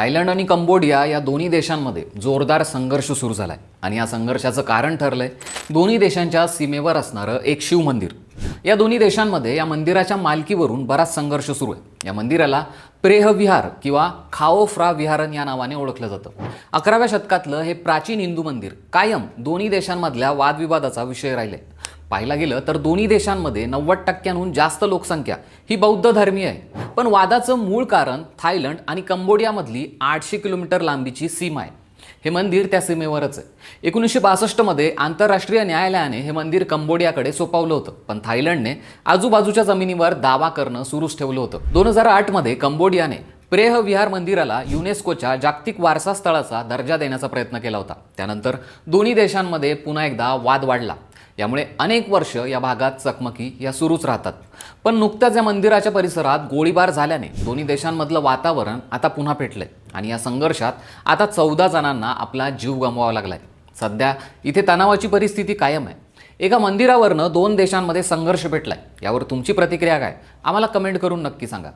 Thailand आणि Cambodia या दोन्ही देशांमध्ये जोरदार संघर्ष सुरू झालाय. आणि या संघर्षाचं कारण ठरलंय दोन्ही देशांच्या सीमेवर असणारं एक शिव मंदिर. या दोन्ही देशांमध्ये या मंदिराच्या मालकीवरून बराच संघर्ष सुरू आहे. या मंदिराला प्रेह विहार किंवा खाओ फ्रा विहारन या नावाने ओळखलं जातं. अकराव्या शतकातलं हे प्राचीन हिंदू मंदिर कायम दोन्ही देशांमधल्या वादविवादाचा विषय राहिले पाहायला गेलं तर दोन्ही देशांमध्ये नव्वद टक्क्यांहून जास्त लोकसंख्या ही बौद्ध धर्मीय आहे. पण वादाचं मूळ कारण थायलंड आणि कंबोडियामधली आठशे किलोमीटर लांबीची सीमा आहे. हे मंदिर त्या सीमेवरच आहे. एकोणीसशे बासष्टमध्ये आंतरराष्ट्रीय न्यायालयाने हे मंदिर कंबोडियाकडे सोपवलं होतं पण थायलंडने आजूबाजूच्या जमिनीवर दावा करणं सुरूच ठेवलं होतं. दोन हजार आठमध्ये कंबोडियाने प्रेह विहार मंदिराला युनेस्कोच्या जागतिक वारसा स्थळाचा दर्जा देण्याचा प्रयत्न केला होता. त्यानंतर दोन्ही देशांमध्ये पुन्हा एकदा वाद वाढला. यामुळे अनेक वर्ष या भागात चकमकी या सुरूच राहतात. पण नुकत्याच या मंदिराच्या परिसरात गोळीबार झाल्याने दोन्ही देशांमधलं वातावरण आता पुन्हा पेटलंय आणि या संघर्षात आता चौदा जणांना आपला जीव गमवावा लागलाय. सध्या इथे तणावाची परिस्थिती कायम आहे. एका मंदिरावरनं दोन देशांमध्ये संघर्ष पेटलाय. यावर तुमची प्रतिक्रिया काय? आम्हाला कमेंट करून नक्की सांगा.